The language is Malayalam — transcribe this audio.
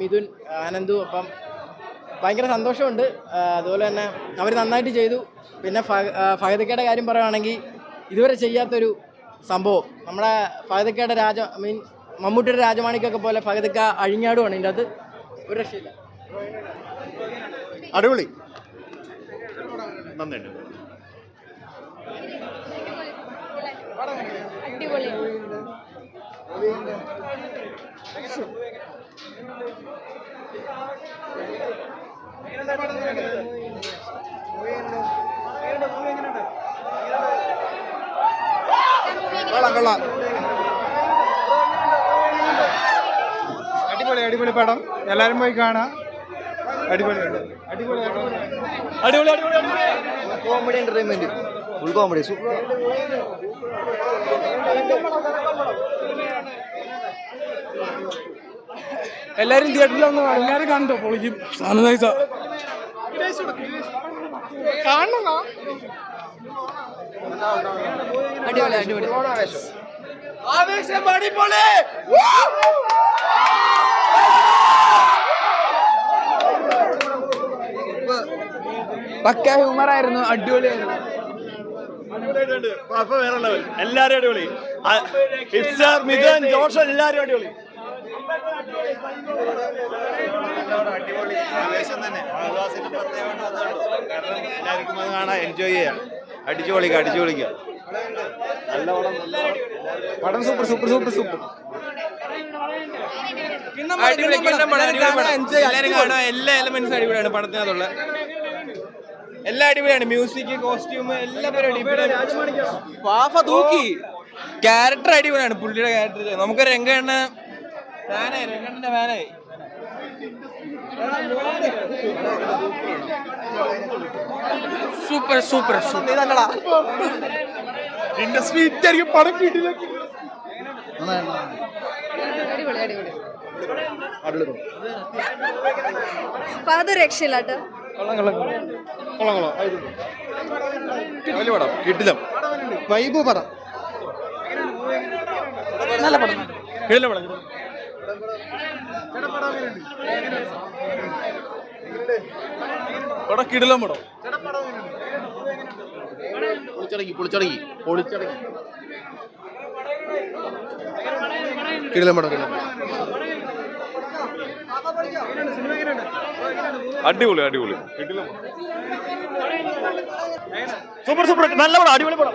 മിഥുൻ ആനന്ദു അപ്പം ഭയങ്കര സന്തോഷമുണ്ട്. അതുപോലെ തന്നെ അവർ നന്നായിട്ട് ചെയ്തു. പിന്നെ ഫഹദക്കയുടെ കാര്യം പറയുകയാണെങ്കിൽ ഇതുവരെ ചെയ്യാത്തൊരു സംഭവം. നമ്മുടെ ഫഹദക്കയുടെ രാജ മീൻ മമ്മൂട്ടിയുടെ രാജമാണിക്കൊക്കെ പോലെ ഫഹദക്ക അഴിഞ്ഞാടുവാണ് ഇതിന്റെ അത് ഒരു രക്ഷയില്ല. അടിപൊളി. നന്നായിട്ട് അടിപൊളി കൊള്ളാം കൊള്ളാം. അടിപൊളി അടിപൊളി പടം. എല്ലാരും പോയി കാണാം അടിപൊളി അടിപൊളി. അടിപൊളി അടിപൊളി. Comedy entertainment full comedy super എല്ലാരും തിയേറ്ററിൽ വന്ന് എല്ലാരും കണ്ടോ? പൊളിക്കും. സാധനം നൈസ അടിപൊളി അടിപൊളി. പക്ക ഹ്യൂമർ ആയിരുന്നു അടിപൊളിയായിരുന്നു. എല്ലാരും അടിപൊളി. ഇഫ്സാർ മിഥുൻ ജോഷ് എല്ലാരും അടിപൊളി. അടിപൊളി ആവേശം തന്നെ ആദിവാസിന്റെ പ്രത്യേകം കാരണം എല്ലാവർക്കും അത് കാണാൻ എൻജോയ് ചെയ്യാം അടിച്ചു പൊളിക്കാം അടിച്ചു പൊളിക്കാം നല്ല പടം പടം. Super super super super. എല്ലാ എലമെന്റ്സും അടിപൊളിയാണ് പടത്തിനകത്തുള്ള എല്ലാ അടിപൊളിയാണ് മ്യൂസിക് കോസ്റ്റ്യൂം എല്ലാ പരിപാടി പാഫ തൂക്കി. ക്യാരക്ടർ അടിപൊളിയാണ്. പുള്ളിയുടെ ക്യാരക്ടർ നമുക്ക് രംഗണ്ണ ഫാനായി രംഗണ്ണന്റെ ഫാനായി. Super super super. ഇൻഡസ്ട്രി ഇറ്റായിരിക്കും രക്ഷയില്ല വലിയ വൈബ് പടം. നല്ല പടം. കിട്ടില്ല പടം. പടം കിടിലം പടം. പൊളിച്ചടങ്ങി പൊളിച്ചടങ്ങി പൊളിച്ചടങ്ങി കിടിലം പടം കിടിലം അടിപൊളി അടിപൊളി. കിടിലം സൂപ്പർ സൂപ്പർ. നല്ല പടം അടിപൊളി പടം.